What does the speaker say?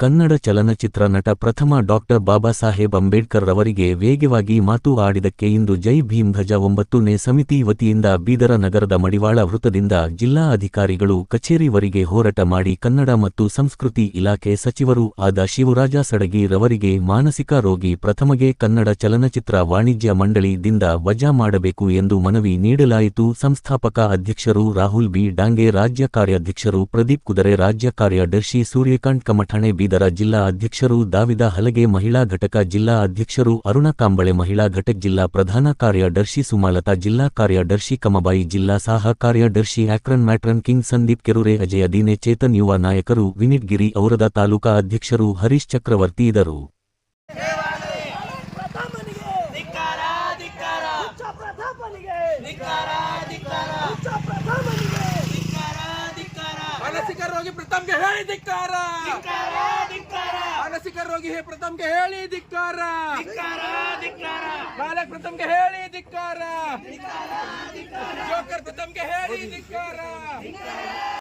ಕನ್ನಡ ಚಲನಚಿತ್ರ ನಟ ಪ್ರಥಮ ಡಾಕ್ಟರ್ ಬಾಬಾ ಸಾಹೇಬ್ ಅಂಬೇಡ್ಕರ್ ರವರಿಗೆ ವೇಗವಾಗಿ ಮಾತು ಆಡಿದಕ್ಕೆ ಇಂದು ಜೈ ಭೀಮ್ ಧ್ವಜ ಒಂಬತ್ತನೇ ಸಮಿತಿ ವತಿಯಿಂದ ಬೀದರ ನಗರದ ಮಡಿವಾಳ ವೃತ್ತದಿಂದ ಜಿಲ್ಲಾ ಅಧಿಕಾರಿಗಳು ಕಚೇರಿವರೆಗೆ ಹೋರಾಟ ಮಾಡಿ ಕನ್ನಡ ಮತ್ತು ಸಂಸ್ಕೃತಿ ಇಲಾಖೆ ಸಚಿವರು ಆದ ಶಿವರಾಜ ಸಡಗಿ ರವರಿಗೆ ಮಾನಸಿಕ ರೋಗಿ ಪ್ರಥಮಗೆ ಕನ್ನಡ ಚಲನಚಿತ್ರ ವಾಣಿಜ್ಯ ಮಂಡಳಿದಿಂದ ವಜಾ ಮಾಡಬೇಕು ಎಂದು ಮನವಿ ನೀಡಲಾಯಿತು. ಸಂಸ್ಥಾಪಕ ಅಧ್ಯಕ್ಷರು ರಾಹುಲ್ ಬಿ. ಡಾಂಗೆ, ರಾಜ್ಯ ಕಾರ್ಯಾಧ್ಯಕ್ಷರು ಪ್ರದೀಪ್ ಕುದರೆ, ರಾಜ್ಯ ಕಾರ್ಯದರ್ಶಿ ಸೂರ್ಯಕಾಂತ್ ಕಮಠಾಣೆ ಬೀದರ ಜಿಲ್ಲಾ ಅಧ್ಯಕ್ಷರು ದಾವಿದ ಹಲಗೆ ಮಹಿಳಾ ಘಟಕ ಜಿಲ್ಲಾ ಅಧ್ಯಕ್ಷರು ಅರುಣ ಕಾಂಬಳೆ ಮಹಿಳಾ ಘಟಕ ಜಿಲ್ಲಾ ಪ್ರಧಾನ ಕಾರ್ಯದರ್ಶಿ ಸುಮಾಲತಾ ಜಿಲ್ಲಾ ಕಾರ್ಯದರ್ಶಿ ಕಮಬಾಯಿ ಜಿಲ್ಲಾ ಸಹ ಕಾರ್ಯದರ್ಶಿ ಆಕ್ರನ್ ಮ್ಯಾಟ್ರನ್ ಕಿಂಗ್ ಸಂದೀಪ್ ಕೆರೂರೆ ಅಜಯ ದೀನೆ ಚೇತನ್ ಯುವ ನಾಯಕರು ವಿನಿತ್ ಗಿರಿ ಔರದ ತಾಲೂಕಾ ಅಧ್ಯಕ್ಷರು ಹರೀಶ್ ಚಕ್ರವರ್ತಿ ಇದ್ದರು. ಪ್ರತಮ್ಗೆ ಮಾನಸಿಕ ರೋಗಿ ಪ್ರಥಮ್ಗೆ ಹೇಳಿ ಧಿಕ್ಕಾರ ರೋಗಿ ಪ್ರಥಮ್ಗೆ ಹೇಳಿ ಧಿಕ್ಕಾರ. ಬಾಲಕ್ ಪ್ರಥಮ್ಗೆ ಹೇಳಿ ಧಿಕ್ಕಾರ. ಜೋಕರ್ ಪ್ರಥಮ್ಗೆ ಹೇಳಿ ಧಿಕ್ಕಾರ.